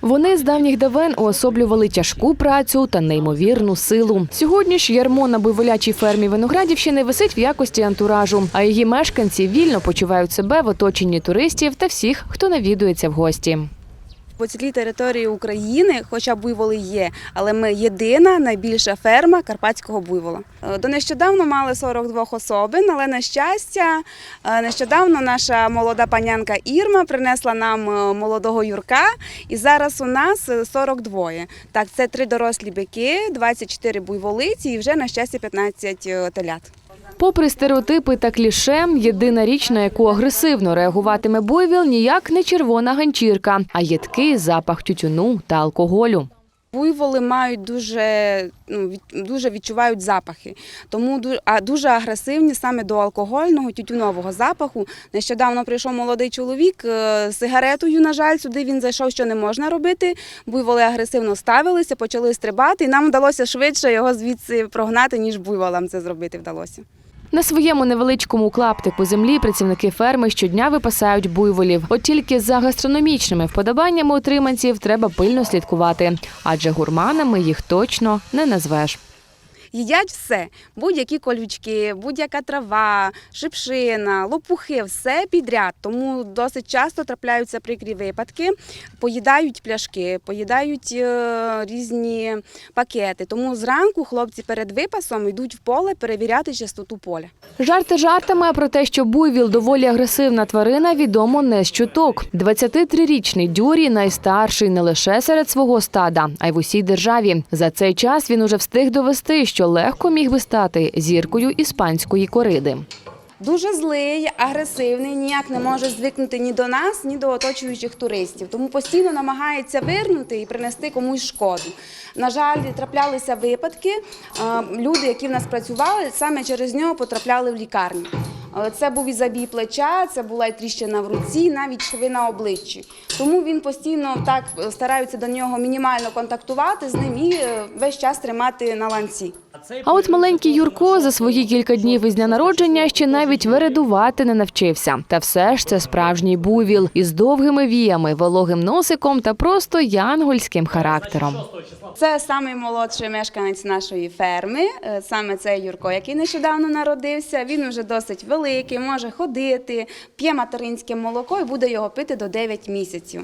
Вони з давніх давен уособлювали тяжку працю та неймовірну силу. Сьогодні ж ярмо на буйволячій фермі Виноградівщини висить в якості антуражу, а її мешканці вільно почувають себе в оточенні туристів та всіх, хто навідується в гості. По цілій території України, хоча буйволи є, але ми єдина найбільша ферма карпатського буйвола. Е, До нещодавно мали 42 особин, але на щастя, е, нещодавно наша молода панянка Ірма принесла нам е, молодого Юрка, і зараз у нас е, 42. Так, це три дорослі бики, 24 буйволиці і вже на щастя 15 телят. Попри стереотипи та кліше, єдина річ, на яку агресивно реагуватиме буйвіл, ніяк не червона ганчірка, а їдкий запах тютюну та алкоголю. Буйволи мають дуже, ну, дуже відчувають запахи, тому а дуже агресивні саме до алкогольного тютюнового запаху. Нещодавно прийшов молодий чоловік е, з сигаретою. На жаль, сюди він зайшов, що не можна робити. Буйволи агресивно ставилися, почали стрибати, і нам вдалося швидше його звідси прогнати, ніж буйволам це зробити вдалося. На своєму невеличкому клаптику землі працівники ферми щодня випасають буйволів. От тільки за гастрономічними вподобаннями утриманців треба пильно слідкувати, адже гурманами їх точно не назвеш. Їдять все: будь-які колючки, будь-яка трава, шипшина, лопухи, все підряд. Тому досить часто трапляються прикрі випадки. Поїдають пляшки, поїдають е, різні пакети. Тому зранку хлопці перед випасом йдуть в поле перевіряти чистоту поля. Жарти жартами, про те, що буйвіл доволі агресивна тварина, відомо не з чуток. 23-річний Дюрі найстарший не лише серед свого стада, а й в усій державі. За цей час він уже встиг довести, що легко міг би стати зіркою іспанської кориди. Дуже злий, агресивний, ніяк не може звикнути ні до нас, ні до оточуючих туристів. Тому постійно намагається вирнути і принести комусь шкоду. На жаль, траплялися випадки. е, Люди, які в нас працювали, саме через нього потрапляли в лікарню. Е, Це був і забій плеча, це була і тріщина в руці, навіть шви на обличчі. Тому він постійно так е, стараються до нього мінімально контактувати з ним і весь час тримати на ланці. А от маленький Юрко за свої кілька днів із дня народження ще навіть вередувати не навчився. Та все ж це справжній буйвіл із довгими віями, вологим носиком та просто янгольським характером. Це самий молодший мешканець нашої ферми, е, саме цей Юрко, який нещодавно народився. Він вже досить великий, може ходити, п'є материнське молоко і буде його пити до 9 місяців.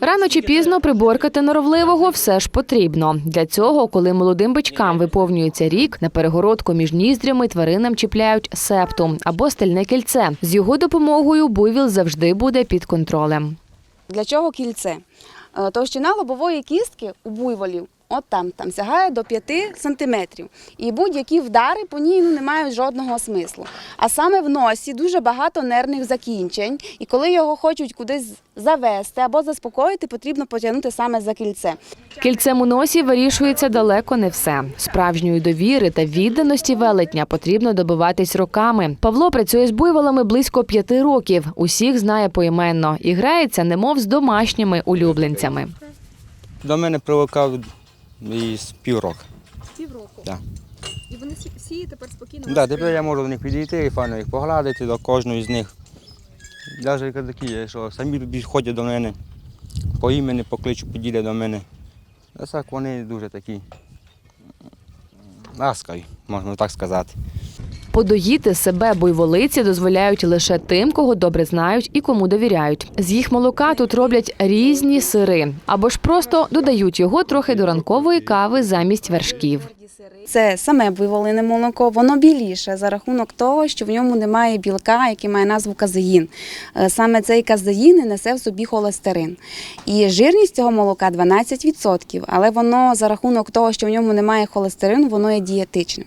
Рано чи пізно приборкати норовливого все ж потрібно. Для цього, коли молодим бичкам виповнюється рік, на перегородку між ніздрями тваринам чіпляють септу або стальне кільце. З його допомогою буйвіл завжди буде під контролем. Для чого кільце? Е, Товщина лобової кістки у буйволів. От там, там сягає до 5 сантиметрів. І будь-які вдари по ній ну, не мають жодного смислу. А саме в носі дуже багато нервних закінчень, і коли його хочуть кудись завести або заспокоїти, потрібно потягнути саме за кільце. Кільцем у носі вирішується далеко не все. Справжньої довіри та відданості велетня потрібно добиватись роками. Павло працює з буйволами близько п'яти років. Усіх знає поіменно і грається, немов з домашніми улюбленцями. До мене привикав із півроку. Півроку. Да. І вони всі- тепер спокійно. Да, тепер я можу до них підійти і файно їх погладити до кожної з них. Навіть такі є, що самі ходять до мене, по імені покличу, поділять до мене. А так вони дуже такі ласкаві, можна так сказати. Подоїти себе буйволиці дозволяють лише тим, кого добре знають і кому довіряють. З їх молока тут роблять різні сири або ж просто додають його трохи до ранкової кави замість вершків. Це саме буйволине молоко, воно біліше за рахунок того, що в ньому немає білка, який має назву казеїн. Е, Саме цей казеїн несе в собі холестерин. І жирність цього молока 12%, але воно за рахунок того, що в ньому немає холестерину, воно є дієтичним.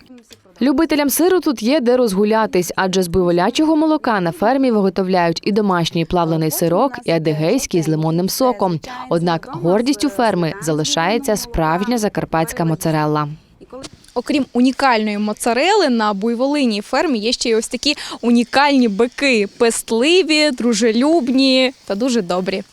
Любителям сиру тут є де розгулятись, адже з буйволячого молока на фермі виготовляють і домашній плавлений сирок, і адигейський з лимонним соком. Однак гордістю ферми залишається справжня закарпатська моцарелла. Окрім унікальної моцарели, на буйволиній фермі є ще й ось такі унікальні бики, пестливі, дружелюбні та дуже добрі.